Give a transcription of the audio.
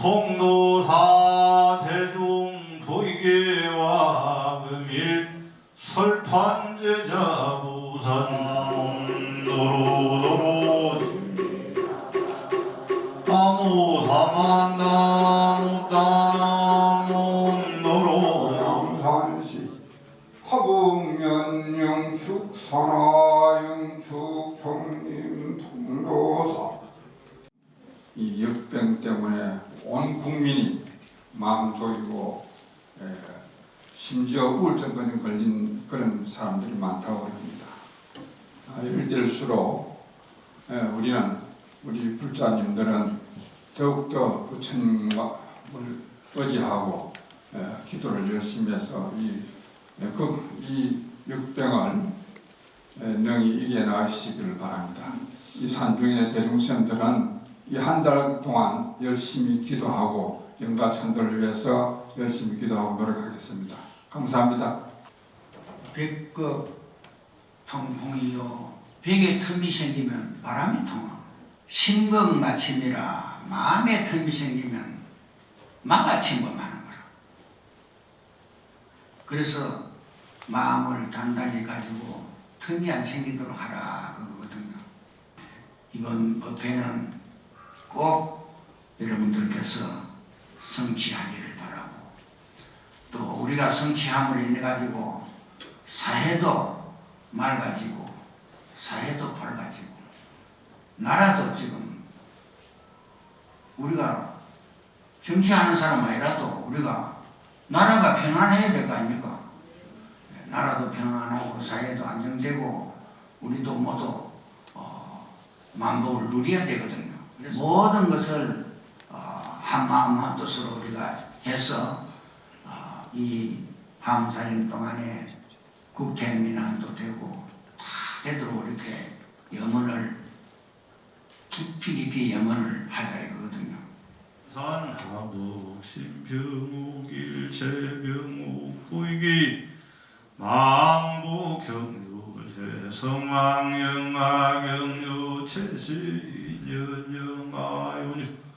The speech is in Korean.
송도사 대중 도이계와 금일 설판제자 부산 도로도로. 나무 사만 나무 따나무 도로. 남산시. 화북면영축 선화 영축 총림 통도사 이 역병 때문에 온 국민이 마음 졸이고 에, 심지어 우울증까지 걸린 그런 사람들이 많다고 합니다. 아, 이럴 때일수록 에, 우리는 우리 불자님들은 더욱더 부처님을 의지하고 에, 기도를 열심히 해서 이, 에, 그, 이 역병을 에, 능히 이겨나가시기를 바랍니다. 이 산중의 대중생들은 이 한 달 동안 열심히 기도하고 영가 천도를 위해서 열심히 기도하고 노력하겠습니다. 감사합니다. 백급 통풍이요 벽에 틈이 생기면 바람이 통하 심금 마침이라 마음에 틈이 생기면 막아침범하는 거라 그래서 마음을 단단히 가지고 틈이 안 생기도록 하라 그거거든요 이번 법회는 꼭 여러분들께서 성취하기를 바라고 또 우리가 성취함으로 인해 가지고 사회도 맑아지고 사회도 밝아지고 나라도 지금 우리가 정치하는 사람 아니라도 우리가 나라가 평안해야 될 거 아닙니까? 나라도 평안하고 사회도 안정되고 우리도 모두 어, 만복을 누려야 되거든요. 모든 것을 어, 한 마음 한 뜻으로 우리가 해서 어, 이 한살림 동안에 국태민안도 되고 다 되도록 이렇게 염원을 깊이 깊이 염원을 하자 이거거든요. 산하복 신병욱 일체병욱 구이기 망부 경유 세성왕 영하 경유 채시 Jeden.